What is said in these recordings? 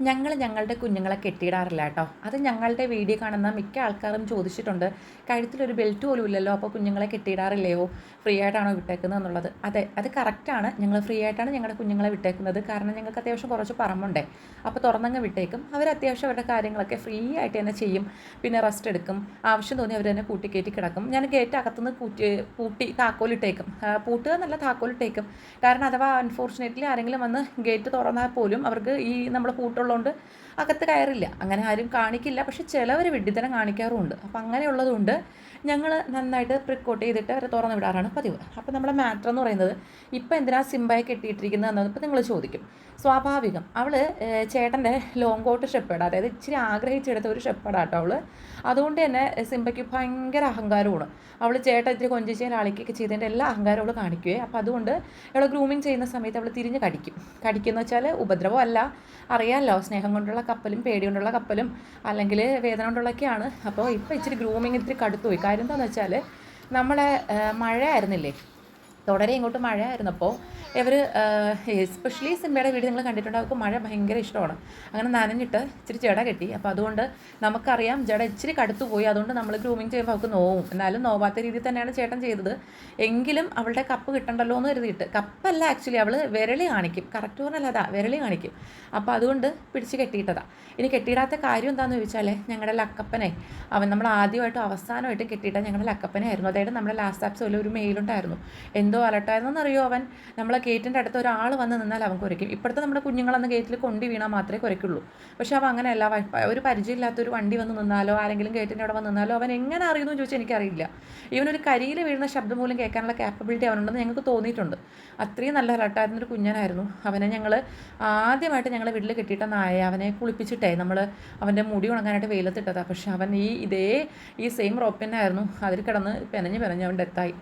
ഞങ്ങൾ ഞങ്ങളുടെ കുഞ്ഞുങ്ങളെ കെട്ടിയിടാറില്ല കേട്ടോ. അത് ഞങ്ങളുടെ വീഡിയോ കാണുന്ന മിക്ക ആൾക്കാരും ചോദിച്ചിട്ടുണ്ട് കഴുത്തിലൊരു ബെൽറ്റ് പോലും ഇല്ലല്ലോ അപ്പോൾ കുഞ്ഞുങ്ങളെ കെട്ടിയിടാറില്ലയോ? ഫ്രീ ആയിട്ടാണോ വിട്ടേക്കുന്നത്? എന്നുള്ളത്. അതെ അത് കറക്റ്റാണ് ഞങ്ങൾ ഫ്രീ ആയിട്ടാണ് ഞങ്ങളുടെ കുഞ്ഞുങ്ങളെ വിട്ടേക്കുന്നത്. കാരണം ഞങ്ങൾക്ക് അത്യാവശ്യം കുറച്ച് പറമ്പുണ്ടേ. അപ്പോൾ തുറന്നങ്ങ് വിട്ടേക്കും. അവർ അത്യാവശ്യം അവരുടെ കാര്യങ്ങളൊക്കെ ഫ്രീ ആയിട്ട് തന്നെ ചെയ്യും. പിന്നെ റെസ്റ്റ് എടുക്കും. ആവശ്യം തോന്നി അവർ തന്നെ കൂട്ടി കയറ്റി കിടക്കും. ഞാൻ ഗേറ്റ് അകത്തുനിന്ന് കൂട്ടി പൂട്ടി താക്കോലിട്ടേക്കും. പൂട്ടുക എന്നല്ല താക്കോലിട്ടേക്കും. കാരണം അഥവാ അൺഫോർച്ചുനേറ്റ്ലി ആരെങ്കിലും വന്ന് ഗേറ്റ് തുറന്നാൽ പോലും അവർക്ക് ഈ നമ്മൾ പൂട്ടുള്ളതുകൊണ്ട് അകത്ത് കയറില്ല. അങ്ങനെ ആരും കാണിക്കില്ല. പക്ഷെ ചിലവർ വിഡ്ഢിത്തരം കാണിക്കാറുമുണ്ട്. അപ്പം അങ്ങനെയുള്ളതുകൊണ്ട് ഞങ്ങൾ നന്നായിട്ട് പ്രിക്കോട്ട് ചെയ്തിട്ട് അവരെ തുറന്ന് വിടാറാണ് പതിവ്. അപ്പോൾ നമ്മുടെ മാറ്റർ എന്ന് പറയുന്നത് ഇപ്പം എന്തിനാ സിംബായി കെട്ടിയിട്ടിരിക്കുന്നത് എന്നതിപ്പോൾ നിങ്ങൾ ചോദിക്കും. സ്വാഭാവികം. അവൾ ചേട്ടന്റെ ലോങ് കോട്ട് ഷെപ്പേഡ് അതായത് ഇച്ചിരി ആഗ്രഹിച്ചെടുത്ത ഒരു ഷെപ്പേഡാട്ടോ അവൾ അതുകൊണ്ട് തന്നെ സിംബയ്ക്ക് ഭയങ്കര അഹങ്കാരമാണ്. അവൾ ചേട്ടൻ ഇത്തിരി കൊഞ്ചിച്ചേൻ ആളിക്കൊക്കെ ചെയ്തതിന്റെ എല്ലാ അഹങ്കാരം അവൾ കാണിക്കുകയെ അപ്പോൾ അതുകൊണ്ട് അവൾ ഗ്രൂമിങ് ചെയ്യുന്ന സമയത്ത് അവൾ തിരിഞ്ഞ് കടിക്കും. കടിക്കുന്ന വെച്ചാൽ ഉപദ്രവമല്ല. അറിയാമല്ലോ സ്നേഹം കൊണ്ടുള്ള കപ്പലും പേടി കൊണ്ടുള്ള കപ്പലും അല്ലെങ്കിൽ വേദന കൊണ്ടുള്ളൊക്കെയാണ് അപ്പോൾ ഇപ്പോൾ ഇച്ചിരി ഗ്രൂമിങ് ഇത്തിരി കടുത്തുപോയി. കാര്യം എന്താണെന്ന് വെച്ചാൽ നമ്മളെ മഴ ആയിരുന്നില്ലേ തുടരെ ഇങ്ങോട്ട് മഴ ആയിരുന്നപ്പോൾ ഇവർ എസ്പെഷ്യലി സിംബയുടെ വീട് നിങ്ങൾ കണ്ടിട്ടുണ്ട് അവർക്ക് മഴ ഭയങ്കര ഇഷ്ടമാണ്. അങ്ങനെ നനഞ്ഞിട്ട് ഇച്ചിരി ജട കെട്ടി. അപ്പോൾ അതുകൊണ്ട് നമുക്കറിയാം ജട ഇച്ചിരി കടുത്തു പോയി അതുകൊണ്ട് നമ്മൾ ഗ്രൂമിങ് ചെയ്യുമ്പോൾ അവൾക്ക് നോവും. എന്നാലും നോവാത്ത രീതിയിൽ തന്നെയാണ് ചേട്ടൻ ചെയ്തത്. എങ്കിലും അവളുടെ കപ്പ് കിട്ടണ്ടല്ലോ എന്ന് കരുതിയിട്ട് കപ്പല്ല ആക്ച്വലി അവൾ വിരളി കാണിക്കും. കറക്റ്റ് പറഞ്ഞാൽ അതാ വിരളി കാണിക്കും. അപ്പോൾ അതുകൊണ്ട് പിടിച്ച് കെട്ടിയിട്ടതാണ് ഇനി കെട്ടിയിടാത്ത കാര്യം എന്താണെന്ന് ചോദിച്ചാൽ ഞങ്ങളുടെ ലക്കപ്പനെ. അവൻ നമ്മൾ ആദ്യമായിട്ടും അവസാനമായിട്ടും കെട്ടിയിട്ട ഞങ്ങളുടെ ലക്കപ്പനെ ആയിരുന്നു. അതായത് നമ്മുടെ ലാസ്റ്റ് ആപ്സ് പോലെ ഒരു മെയിലുണ്ടായിരുന്നു എന്തോ അലട്ടായിരുന്നെന്നറിയോ അവൻ? നമ്മളെ ഗേറ്റിന്റെ അടുത്ത് ഒരാൾ വന്ന് നിന്നാൽ അവൻ കുരയ്ക്കും. ഇപ്പോഴത്തെ നമ്മുടെ കുഞ്ഞുങ്ങളന്ന് ഗേറ്റിൽ കൊണ്ടി വീണാൽ മാത്രമേ കുരയ്ക്കുള്ളൂ. പക്ഷേ അവൻ അങ്ങനെയല്ല. ഒരു പരിചയമില്ലാത്തൊരു വണ്ടി വന്ന് നിന്നാലോ ആരെങ്കിലും ഗേറ്റിന്റെ അവിടെ വന്ന് നിന്നാലോ അവൻ എങ്ങനെ അറിയുന്നു എന്ന് ചോദിച്ചാൽ എനിക്കറിയില്ല. ഇവനൊരു കരിയിൽ വീഴുന്ന ശബ്ദം പോലും കേൾക്കാനുള്ള ക്യാപ്പബിലിറ്റി അവനുണ്ടെന്ന് ഞങ്ങൾക്ക് തോന്നിയിട്ടുണ്ട്. അത്രയും നല്ല അലട്ടായിരുന്ന ഒരു കുഞ്ഞനായിരുന്നു. അവനെ ഞങ്ങൾ ആദ്യമായിട്ട് ഞങ്ങളെ വീട്ടിൽ കിട്ടിയിട്ട നായ അവനെ കുളിപ്പിച്ചിട്ടേ നമ്മൾ അവന്റെ മുടി ഉണങ്ങാനായിട്ട് വെയിലത്തിട്ടതാണ് പക്ഷെ അവൻ ഈ ഇതേ ഈ സെയിം റോപ്പിനായിരുന്നു അതിൽ കിടന്ന് പെനഞ്ഞ് പെനഞ്ഞ് അവൻ ഡെത്തായി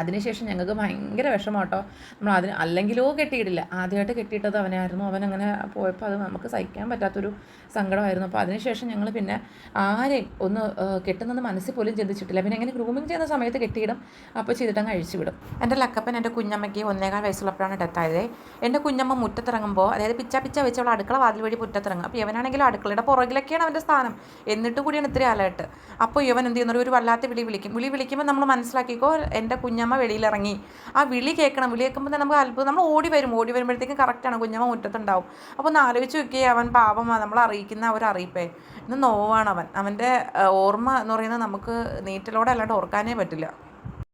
അതിനുശേഷം ഞങ്ങൾക്ക് ഭയങ്കര വിഷമം കേട്ടോ. നമ്മൾ അതിന് അല്ലെങ്കിലോ കെട്ടിയിട്ടില്ല ആദ്യമായിട്ട് കെട്ടിയിട്ടത് അവനായിരുന്നു. അവൻ അങ്ങനെ പോയപ്പോൾ അത് നമുക്ക് സഹിക്കാൻ പറ്റാത്തൊരു സങ്കടമായിരുന്നു. അപ്പോൾ അതിനുശേഷം ഞങ്ങൾ പിന്നെ ആരെയും ഒന്ന് കെട്ടുന്നെന്ന് മനസ്സിൽ പോലും ചിന്തിച്ചിട്ടില്ല. പിന്നെ എങ്ങനെ ഗ്രൂമിങ് ചെയ്യുന്ന സമയത്ത് കെട്ടിയിടും. അപ്പോൾ ചെയ്തിട്ടങ്ങ് അഴിച്ചു വിടും. എന്റെ ലക്കപ്പൻ എന്റെ കുഞ്ഞമ്മയ്ക്ക് ഒന്നേകാൽ വയസ്സുള്ളപ്പോഴാണ് ഡെത്തായത് എന്റെ കുഞ്ഞമ്മ മുറ്റത്തിറങ്ങുമ്പോൾ അതായത് പിച്ച പിച്ച വെച്ച് അവൾ അടുക്കള വാതിൽ വഴി മുറ്റത്തിറങ്ങും. അപ്പോൾ ഇവനാണെങ്കിലും അടുക്കളയുടെ പുറകിലൊക്കെയാണ് അവന്റെ സ്ഥാനം. എന്നിട്ട് കൂടിയാണ് ഇത്രയും അലേർട്ട്. അപ്പോൾ ഇവൻ എന്ത് ചെയ്യുന്നത് ഒരു വല്ലാത്ത വിളി വിളിക്കും. വിളി വിളിക്കുമ്പോൾ നമ്മൾ മനസ്സിലാക്കിക്കോ എന്റെ കുഞ്ഞമ്മ വെളിയിലിറങ്ങി. ആ വിളി കേൾക്കണം. വിളി കേൾക്കുമ്പോൾ തന്നെ നമുക്ക് അത്ഭുതം. നമ്മൾ ഓടി വരും. ഓടി വരുമ്പോഴത്തേക്കും കറക്റ്റാണ് കുഞ്ഞമ്മ മുറ്റത്തുണ്ടാവും. അപ്പോൾ ഒന്ന് ആലോചിച്ച് നോക്കിയേ അവൻ പാപമാണ് നമ്മൾ അറിയിക്കുന്ന ഒരു അറിയിപ്പേ. ഇന്ന് നോവാണ് അവൻ. അവന്റെ ഓർമ്മ എന്ന് പറയുന്നത് നമുക്ക് നീറ്റലോടെ അല്ലാണ്ട് ഓർക്കാനേ പറ്റില്ല.